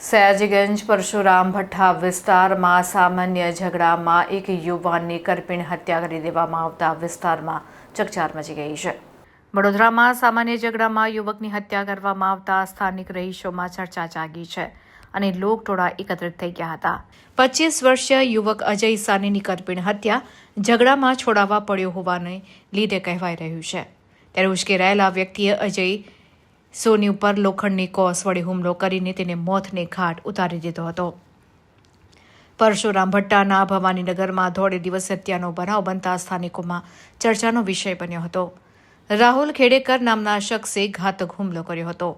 સયાજીગંજ, પરશુરામ ભઠ્ઠા વિસ્તારમાં સામાન્ય ઝઘડામાં એક યુવાનની કરપીણ હત્યા કરી દેવામાં આવતા વિસ્તારમાં ચકચાર મચી ગઈ છે. વડોદરામાં સામાન્ય ઝઘડામાં યુવકની હત્યા કરવામાં આવતા સ્થાનિક રહીશોમાં ચર્ચા જાગી છે અને લોકટોળા એકત્રિત થઈ ગયા હતા. પચીસ વર્ષીય યુવક અજય સાનીની કરપીણ હત્યા ઝઘડામાં છોડાવવા પડ્યો હોવાને લીધે કહેવાઈ રહ્યું છે. ત્યારે ઉશ્કેરાયેલા વ્યક્તિએ અજય સોની ઉપર લોખંડની કોસ વડે હુમલો કરીને તેને મોતને ઘાટ ઉતારી દીધો હતો. પરશુરામ ભટ્ટાના ભવાનીનગરમાં ધોળે દિવસ હત્યાનો બનાવ બનતા સ્થાનિકોમાં ચર્ચાનો વિષય બન્યો હતો. રાહુલ ખેડેકર નામના શખ્સે ઘાતક હુમલો કર્યો હતો.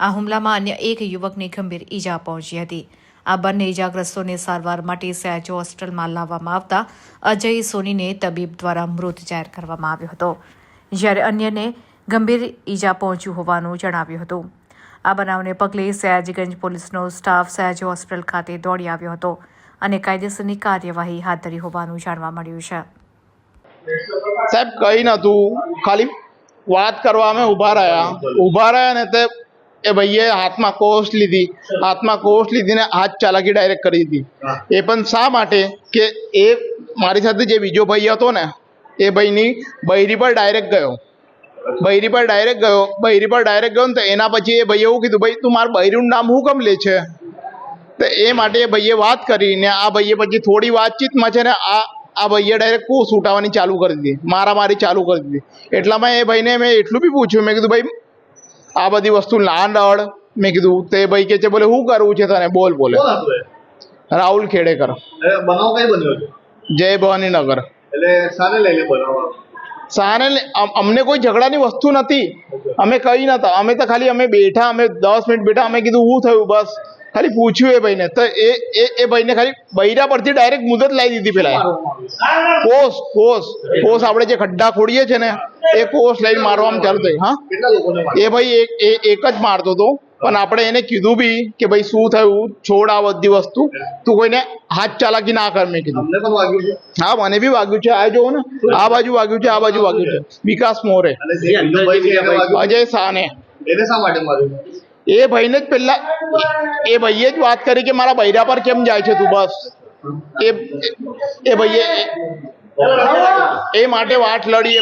આ હુમલામાં અન્ય એક યુવકને ગંભીર ઈજા પહોંચી હતી. આ બંને ઈજાગ્રસ્તોને સારવાર માટે સયાજી હોસ્પિટલમાં લાવવામાં આવતા અજય સોનીને તબીબ દ્વારા મૃત જાહેર કરવામાં આવ્યો હતો. જ્યારે અન્યને ગંભીર ઈજા પહોંચ્યું હોવાનું જણાવ્યું હતું. આ બનાવને પગલે સયાજીગંજ પોલીસનો સ્ટાફ સયાજી હોસ્પિટલ ખાતે દોડી આવ્યો હતો અને કાયદેસરની કાર્યવાહી હાથ ધરી હોવાનું જાણવા મળ્યું છે. સાહેબ, કઈ નતું ખાલી વાત કરવા અમે ઊભા રહ્યા. ઊભા રહ્યા ને તે એ ભાઈએ હાથમાં કોષ લીધી. હાથમાં કોષ લીધીને હાથ ચાલાકી ડાયરેક્ટ કરી દીધી. એ પણ શા માટે? કે એ મારી સાથે જે બીજો ભાઈ હતો ને, એ ભાઈની બૈરી પર ડાયરેક્ટ ગયો. બૈરી પર ડાયરેક્ટ ગયો. બૈરી પર ડાયરેક્ટ ગયો ને તો એના પછી એ ભાઈએ એવું કીધું ભાઈ તું મારા બૈરીનું નામ હું કેમ લે છે? તો એ માટે એ ભાઈએ વાત કરી ને આ ભાઈએ પછી થોડી વાતચીતમાં છે ને આ આ ભાઈએ ડાયરેક્ટ કૂસ ઉઠાવવાની ચાલુ કરી દીધી. મારામારી ચાલુ કરી દીધી. એટલામાં એ ભાઈને મેં એટલું બી પૂછ્યું. મેં કીધું ભાઈ આ બધી વસ્તુ ના નડ મેં કીધું તે ભાઈ કે છે બોલે શું કરવું છે તને? બોલ બોલે? રાહુલ ખેડેકર. બનાવ કઈ બન્યો છે? જય ભવાનીનગર. એટલે શાને લઈને બનાવ અમ- અમને કોઈ ઝઘડાની વસ્તુ નથી. અમે કહી નતા અમે તો ખાલી, અમે બેઠા, અમે દસ મિનિટ બેઠા, અમે કીધું શું થયું, બસ. ખાલી પૂછ્યું એ ભાઈને. તો એ એ ભાઈને ખાલી બૈરા પરથી ડાયરેક્ટ મુદત લાવી દીધી પેલા કોષ કોસ. કોસ આપણે જે ખડ્ડા ખોડીએ છે ને એ કોષ લઈને મારવામાં ચાલુ થઈ હા? એ ભાઈ એક એક જ મારતો હતો. પણ આપણે એને કીધું બી કે ભાઈ શું થયું? છોડ આ બધી વસ્તુ. તું કોઈને હાથ ચાલાકી ના કર મેં કીધું. હા મને બી વાગ્યું છે. આ જોવો ને આ બાજુ વાગ્યું છે આ બાજુ વાગ્યું છે. વિકાસ મોરે. જે? અજય સાને એને શા માટે માર્યું? એ ભાઈને જ પેલા એ ભાઈએ જ વાત કરી કે મારા બૈરા પર કેમ જાય છે તું બસ. એ એ ભાઈએ એ- માટે વાત લડી એ